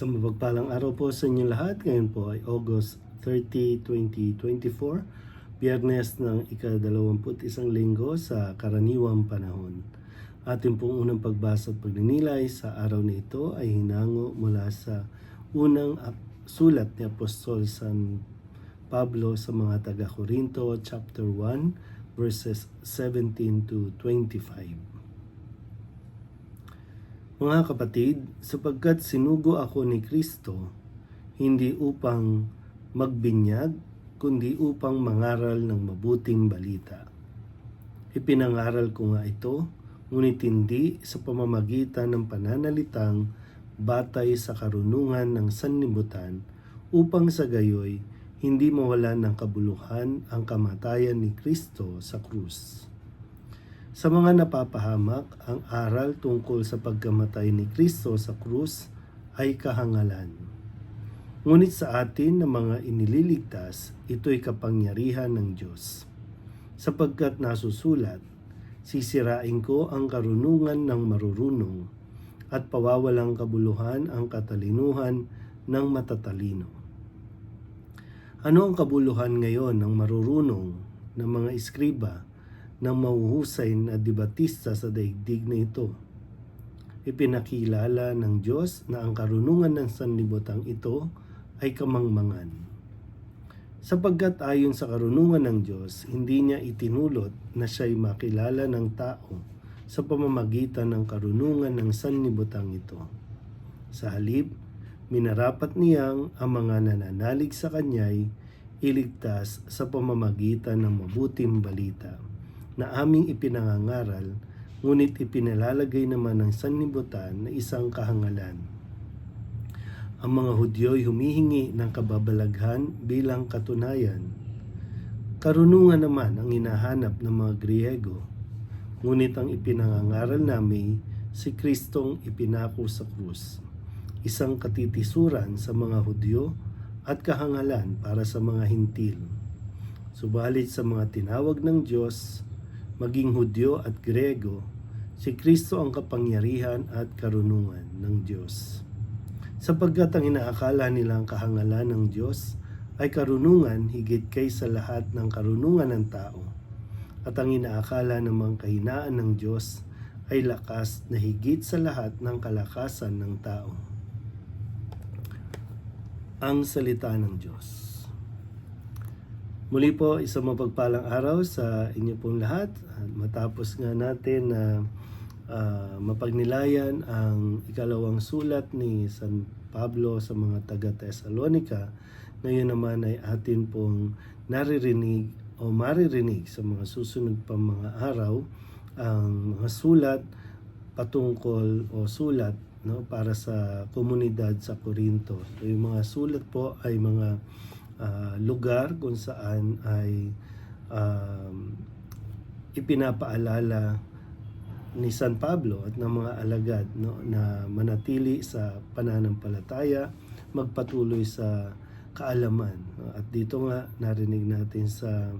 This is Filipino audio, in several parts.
Isang mapagpalang araw po sa inyo lahat. Ngayon po ay August 30, 2024. Biyernes ng ika-21 linggo sa karaniwang panahon. Ating pong unang pagbasa at pagninilay sa araw na ito ay hinango mula sa unang sulat ni Apostol San Pablo sa mga taga-Korinto chapter 1 verses 17 to 25. Mga kapatid, sapagkat sinugo ako ni Kristo, hindi upang magbinyag, kundi upang mangaral ng mabuting balita. Ipinangaral ko nga ito, ngunit hindi sa pamamagitan ng pananalitang batay sa karunungan ng sanlibutan, upang sa gayoy hindi mawalan ng kabuluhan ang kamatayan ni Kristo sa krus. Sa mga napapahamak, ang aral tungkol sa pagkamatay ni Kristo sa krus ay kahangalan. Ngunit sa atin na mga inililigtas, ito'y kapangyarihan ng Diyos. Sapagkat nasusulat, sisirain ko ang karunungan ng marurunong at pawawalang kabuluhan ang katalinuhan ng matatalino. Ano ang kabuluhan ngayon ng marurunong ng mga iskriba ng mahuhusay na debatista sa daigdig na ito. Ipinakilala ng Diyos na ang karunungan ng sanlibutan ito ay kamangmangan. Sapagkat ayon sa karunungan ng Diyos, hindi niya itinulot na siya'y makilala ng tao sa pamamagitan ng karunungan ng sanlibutan ito. Sa halip, minarapat niyang ang mga nananalig sa kanya'y iligtas sa pamamagitan ng mabuting balita na aming ipinangangaral, ngunit ipinalalagay naman ng sanlibutan na isang kahangalan. Ang mga Hudyo'y humihingi ng kababalaghan bilang katunayan. Karunungan naman ang hinahanap ng mga Griego, ngunit ang ipinangangaral namin si Kristong ipinako sa krus, isang katitisuran sa mga Hudyo at kahangalan para sa mga hintil. Subalit sa mga tinawag ng Diyos, maging Hudyo at Grego, si Kristo ang kapangyarihan at karunungan ng Diyos. Sapagkat ang inaakala nilang kahangalan ng Diyos ay karunungan higit kaysa lahat ng karunungan ng tao. At ang inaakala namang kahinaan ng Diyos ay lakas na higit sa lahat ng kalakasan ng tao. Ang Salita ng Diyos. Muli po, isang mapagpalang araw sa inyo pong lahat. At matapos nga natin na ah, mapagnilayan ang ikalawang sulat ni San Pablo sa mga taga Thessalonica, ngayon naman ay atin pong naririnig o maririnig sa mga susunod pang mga araw ang mga sulat patungkol o sulat no para sa komunidad sa Corinto. So, yung mga sulat po ay mga ah, lugar kung saan ay um, ipinapaalala ni San Pablo at ng mga alagad no, na manatili sa pananampalataya, magpatuloy sa kaalaman. no. At dito nga narinig natin sa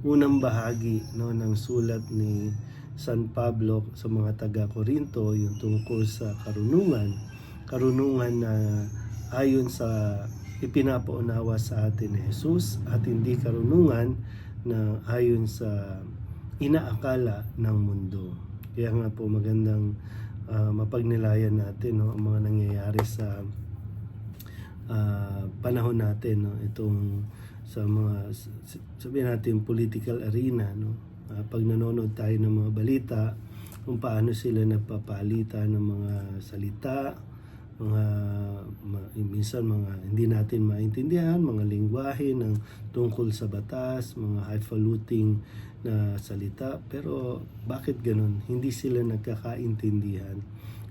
unang bahagi no, ng sulat ni San Pablo sa mga taga-Korinto yung tungkol sa karunungan. Karunungan na ayon sa ipinapaunawa sa atin ni Jesus at hindi karunungan na ayon sa inaakala ng mundo. Kaya nga po magandang ah, mapagnilayan natin no, ang mga nangyayari sa ah, panahon natin no, itong sa mga sabihin natin political arena no. Ah, pag nanonood tayo ng mga balita kung paano sila nagpapalita ng mga salita, mga minsan mga hindi natin maintindihan, mga lingwahe ng tungkol sa batas, mga highfalutin na salita. Pero bakit ganun? Hindi sila nagkakaintindihan,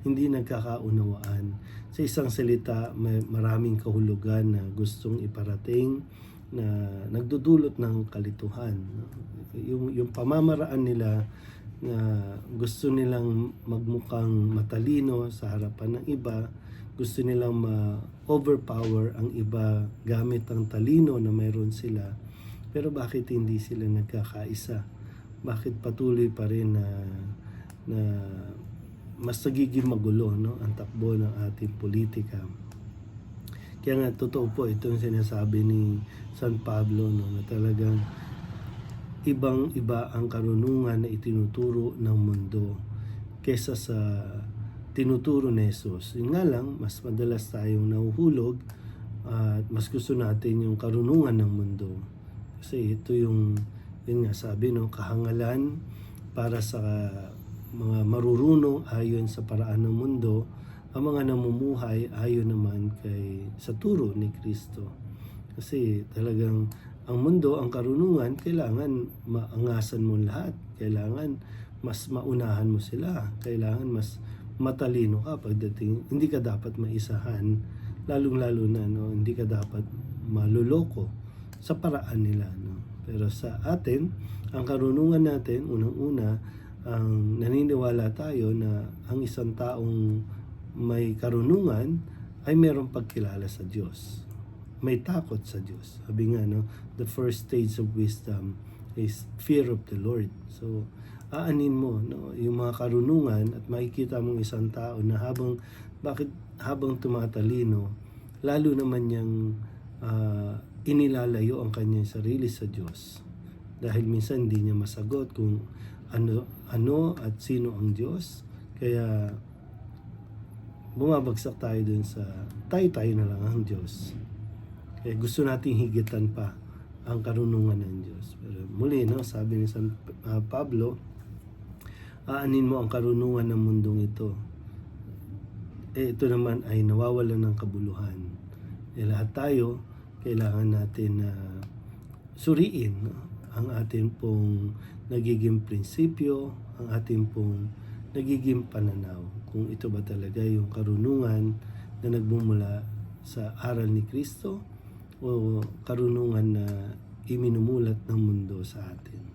hindi nagkakaunawaan. Sa isang salita, may maraming kahulugan na gustong iparating na nagdudulot ng kalituhan. Yung, yung pamamaraan nila na gusto nilang magmukhang matalino sa harapan ng iba, gusto nilang ma-overpower ang iba gamit ang talino na mayroon sila. Pero bakit hindi sila nagkakaisa? Bakit patuloy pa rin na, na mas nagiging magulo no, ang takbo ng ating politika? Kaya nga totoo po itong sinasabi ni San Pablo no, na talagang ibang iba ang karunungan na itinuturo ng mundo kesa sa tinuturo ni Jesus. Yun nga lang, mas madalas tayong nahuhulog at mas gusto natin yung karunungan ng mundo. Kasi ito yung, yun nga sabi, no, kahangalan para sa mga marurunong ayon sa paraan ng mundo, ang mga namumuhay ayon naman kay sa turo ni Kristo. Kasi talagang ang mundo, ang karunungan, kailangan maangasan mo lahat. Kailangan mas maunahan mo sila. Kailangan mas matalino ka pagdating. Hindi ka dapat maisahan. Lalong-lalo na, no, hindi ka dapat maluloko sa paraan nila. No? Pero sa atin, ang karunungan natin, unang-una, ang naniniwala tayo na ang isang taong may karunungan ay mayroong pagkilala sa Diyos. May takot sa Diyos. Sabi nga, no, the first stage of wisdom is fear of the Lord. So, aanin mo no, yung mga karunungan at makikita mong isang tao na habang bakit habang tumatalino, lalo naman niyang ah, inilalayo ang kanyang sarili sa Diyos. Dahil minsan hindi niya masagot kung ano ano at sino ang Diyos. Kaya bumabagsak tayo dun sa tayo-tayo na lang ang Diyos. Kaya gusto nating higitan pa ang karunungan ng Diyos. Pero muli, no, sabi ni San ah, Pablo, aanin mo ang karunungan ng mundong ito. Eh, ito naman ay nawawalan ng kabuluhan. Eh, lahat tayo, kailangan natin na suriin no, ang ating pong nagiging prinsipyo, ang ating pong nagiging pananaw. Kung ito ba talaga yung karunungan na nagmumula sa aral ni Kristo o karunungan na iminumulat ng mundo sa atin.